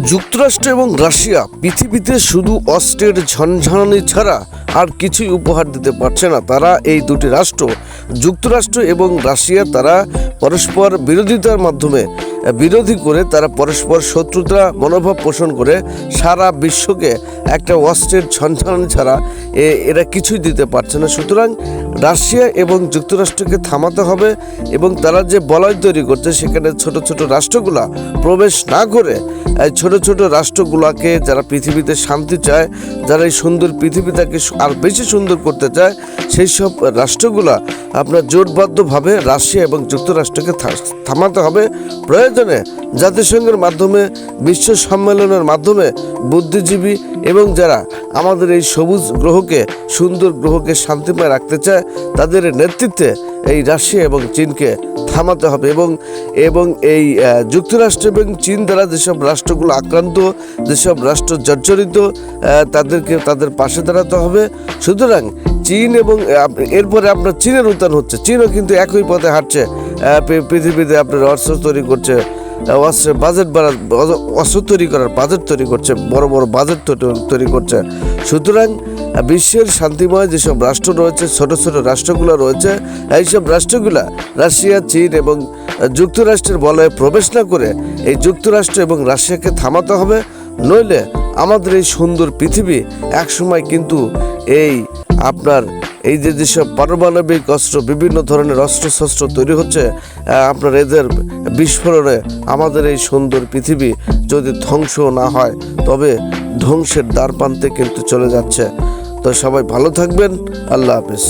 যুক্তরাষ্ট্র এবং রাশিয়া পৃথিবীতে শুধু অস্ত্রের ঝনঝনানি ছাড়া আর কিছুই উপহার দিতে পারছে না। তারা এই দুটি রাষ্ট্র, যুক্তরাষ্ট্র এবং রাশিয়া, তারা পরস্পর বিরোধিতার মাধ্যমে বিরোধী করে তারা পরস্পর শত্রুতা, মনোভাব পোষণ করে সারা বিশ্বকে একটা অস্ত্রের ঝনঝনানি ছাড়া এ- এরা কিছুই দিতে পারছে না। সুতরাং রাশিয়া এবং যুক্তরাষ্ট্রকে থামাতে হবে এবং তারা যে বলয় তৈরি করছে, সেখানে ছোট ছোট রাষ্ট্রগুলা প্রবেশ না করে ছোট ছোট রাষ্ট্রগুলোকে যারা পৃথিবীতে শান্তি চায়, যারা এই সুন্দর পৃথিবীটাকে আর বেশি সুন্দর করতে চায়, সেই সব রাষ্ট্রগুলা আপনার জোটবদ্ধভাবে রাশিয়া এবং যুক্তরাষ্ট্রকে থামাতে হবে। প্রয়োজনে জাতিসংঘের মাধ্যমে, বিশ্ব সম্মেলনের মাধ্যমে বুদ্ধিজীবী এবং যারা আমাদের এই সবুজ গ্রহকে, সুন্দর গ্রহকে শান্তিময় রাখতে চায়, তাদের নেতৃত্বে এই রাশিয়া এবং চীনকে থামাতে হবে এবং এবং এই যুক্তরাষ্ট্র এবং চীন দ্বারা যেসব রাষ্ট্রগুলো আক্রান্ত, যেসব রাষ্ট্র জর্জরিত তাদেরকে তাদের পাশে দাঁড়াতে হবে। সুতরাং চীন এবং এরপরে আপনার চীনের উত্থান হচ্ছে। চীনও কিন্তু একই পথে হাঁটছে। পৃথিবীতে আপনার অস্ত্র তৈরি করছে বাজেট বাড়া, অস্ত্র তৈরি করার বাজেট তৈরি করছে, বড় বড় বাজেট তৈরি করছে। সুতরাং বিশ্বের শান্তিময় যেসব রাষ্ট্র রয়েছে, ছোট ছোট রাষ্ট্রগুলো রয়েছে এইসব রাষ্ট্রগুলা রাশিয়া, চীন এবং যুক্তরাষ্ট্রের বলয়ে প্রবেশ না করে এই যুক্তরাষ্ট্র এবং রাশিয়াকে থামাতে হবে, নইলে আমাদের এই সুন্দর পৃথিবী একসময় কিন্তু এই আপনার এই যে যেসব পারমাণবিক অস্ত্র, বিভিন্ন ধরনের অস্ত্র শস্ত্র তৈরি হচ্ছে আপনার এদের বিস্ফোরণে আমাদের এই সুন্দর পৃথিবী যদি ধ্বংস না হয়, তবে ধ্বংসের দ্বার প্রান্তে কিন্তু চলে যাচ্ছে। তো সবাই ভালো থাকবেন। আল্লাহ হাফিজ।